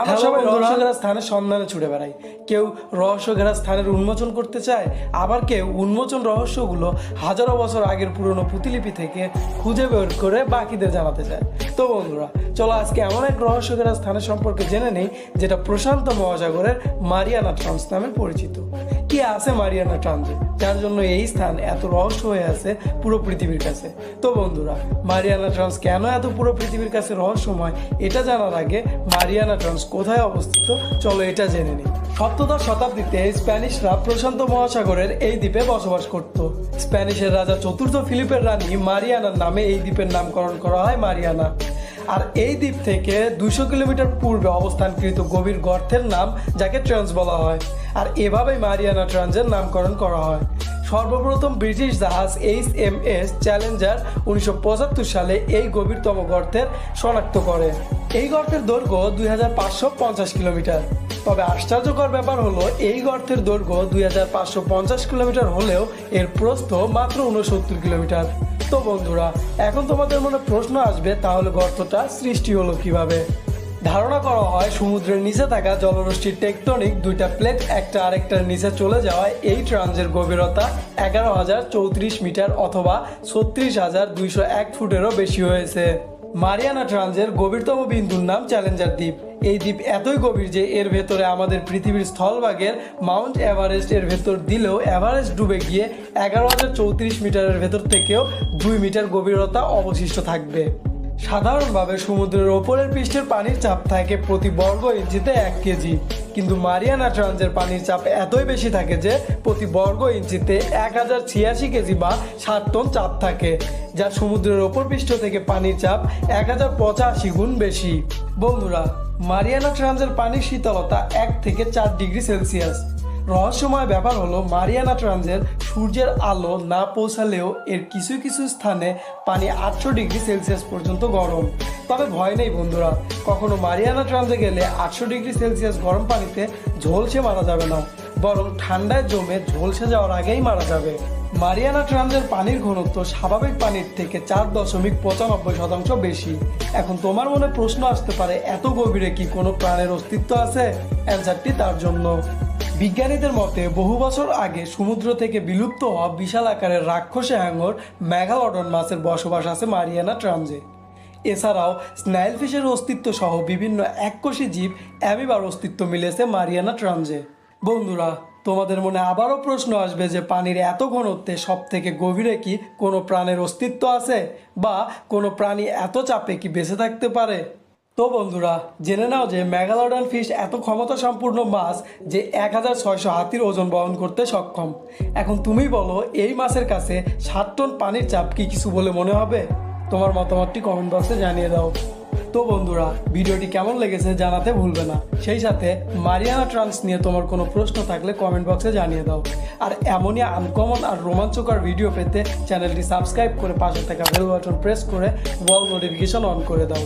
আমরা সবাই রহস্যঘেরা স্থানের সন্ধানে ছুটে বেড়াই। কেউ রহস্যঘেরা স্থানের উন্মোচন করতে চায় আবার কেউ উন্মোচন রহস্যগুলো হাজারো বছর আগের পুরনো পুঁতিলিপি থেকে খুঁজে বের করে বাকিদের জানাতে চায়। তো বন্ধুরা চলো আজকে এমন এক রহস্যঘেরা স্থানের সম্পর্কে জেনে নেই, যেটা প্রশান্ত মহাসাগরের মারিয়ানা ট্রান্স নামে পরিচিত। কি আছে মারিয়ানা ট্রান্সে? যার জন্য এই স্থান এত রহস্য হয়ে আছে পুরো পৃথিবীর কাছে। তো বন্ধুরা, মারিয়ানা ট্রান্স কেন এত পুরো পৃথিবীর কাছে রহস্যময়? এটা জানার আগে মারিয়ানা ট্রান্স কোথায় অবস্থিত? চলো এটা জেনে নিই। সপ্তদশ শতাব্দীতে স্প্যানিশরা প্রশান্ত মহাসাগরের এই দ্বীপে বসবাস করত। স্প্যানিশের রাজা চতুর্থ ফিলিপের রানী মারিয়ানার নামে এই দ্বীপের নামকরণ করা হয় মারিয়ানা। আর এই দ্বীপ থেকে দুশো কিলোমিটার পূর্বে অবস্থানকৃত গভীর গর্তের নাম, যাকে ট্রান্স বলা হয়। আর এভাবেই মারিয়ানা ট্রান্সের নামকরণ করা হয়। সর্বপ্রথম ব্রিটিশ জাহাজ এইচ এম এস চ্যালেঞ্জার উনিশশো পঁচাত্তর সালে এই গভীরতম গর্তের শনাক্ত করে। এই গর্তের দৈর্ঘ্য দুই হাজার পাঁচশো পঞ্চাশ কিলোমিটার। তবে আশ্চর্যকর ব্যাপার হলো, এই গর্তের দৈর্ঘ্য দুই হাজার পাঁচশো পঞ্চাশ কিলোমিটার হলেও এর প্রস্থ মাত্র উনসত্তর কিলোমিটার। তো বন্ধুরা, এখন তোমাদের মনে প্রশ্ন আসবে, তাহলে গর্তটা সৃষ্টি হলো কীভাবে? ধারণা করা হয় সমুদ্রের নিচে থাকা জলরশ্মির টেকটনিক দুইটা প্লেট, একটা আরেকটার নিচে চলে যাওয়ায় এই ট্রানজের গভীরতা এগারো হাজার চৌত্রিশ মিটার অথবা ছত্রিশ হাজার দুইশো এক ফুটেরও বেশি হয়েছে। মারিয়ানা ট্রানজের গভীরতম বিন্দুর নাম চ্যালেঞ্জার দ্বীপ। এই দ্বীপ এতই গভীর যে এর ভেতরে আমাদের পৃথিবীর স্থলভাগের মাউন্ট এভারেস্ট এর ভেতর দিলেও এভারেস্ট ডুবে গিয়ে এগারো হাজার চৌত্রিশ মিটারের ভেতর থেকেও দুই মিটার গভীরতা অবশিষ্ট থাকবে। সাধারণভাবে সমুদ্রের ওপরের পৃষ্ঠের পানির চাপ থাকে প্রতি বর্গ ইঞ্চিতে এক কেজি। কিন্তু মারিয়ানা ট্রান্সের পানির চাপ এতই বেশি থাকে যে প্রতি বর্গ ইঞ্চিতে এক হাজার ছিয়াশি কেজি বা ষাট টন চাপ থাকে যা সমুদ্রের ওপর পৃষ্ঠ থেকে পানির চাপ এক হাজার পঁচাশি গুণ বেশি। বন্ধুরা, মারিয়ানা ট্রান্সের পানির শীতলতা এক থেকে চার ডিগ্রি সেলসিয়াস। রহস্যময় ব্যাপার হলো, মারিয়ানা ট্রান্সের সূর্যের আলো না পৌঁছালেও এর কিছু কিছু স্থানে পানি আটশো ডিগ্রি সেলসিয়াস পর্যন্ত গরম। তবে ভয় নেই বন্ধুরা, কখনো মারিয়ানা ট্রান্সে গেলে আটশো ডিগ্রি সেলসিয়াস গরম পানিতে ঝলসে মারা যাবে না, বরং ঠান্ডায় জমে ঝলসে যাওয়ার আগেই মারা যাবে। মারিয়ানা ট্রান্সের পানির ঘনত্ব স্বাভাবিক পানির থেকে চার দশমিক পঁচানব্বই শতাংশ বেশি। এখন তোমার মনে প্রশ্ন আসতে পারে, এত গভীরে কি কোনো প্রাণের অস্তিত্ব আছে? অ্যান্সারটি তার জন্য। বিজ্ঞানীদের মতে, বহু বছর আগে সমুদ্র থেকে বিলুপ্ত হওয়া বিশাল আকারের রাক্ষসে হ্যাঙ্গর ম্যাগালডন মাছের বসবাস আছে মারিয়ানা ট্রানজে এছাড়াও স্নাইল ফিশের অস্তিত্ব সহ বিভিন্ন এককোষী জীব অ্যামিবার অস্তিত্ব মিলেছে মারিয়ানা ট্রানজে বন্ধুরা, তোমাদের মনে আবারও প্রশ্ন আসবে যে পানির এত ঘনত্বে সব থেকে গভীরে কি কোনো প্রাণের অস্তিত্ব আছে? বা কোনো প্রাণী এত চাপে কি বেঁচে থাকতে পারে? তো বন্ধুরা, জেনে নাও যে ম্যাগালোডন ফিশ এত ক্ষমতা সম্পূর্ণ মাছ যে এক হাজার ছয়শো হাতির ওজন বহন করতে সক্ষম। এখন তুমি বলো, এই মাছের কাছে ষাট টন পানির চাপ কি কিছু বলে মনে হবে? তোমার মতামতটি কমেন্ট বক্সে জানিয়ে দাও। তো বন্ধুরা, ভিডিওটি কেমন লেগেছে জানাতে ভুলবে না। সেই সাথে মারিয়ানা ট্রান্স নিয়ে তোমার কোনো প্রশ্ন থাকলে কমেন্ট বক্সে জানিয়ে দাও। আর এমনই আনকমন আর রোমাঞ্চকর ভিডিও পেতে চ্যানেলটি সাবস্ক্রাইব করে পাশে থাকা বেল বাটন প্রেস করে ওয়াল নোটিফিকেশন অন করে দাও।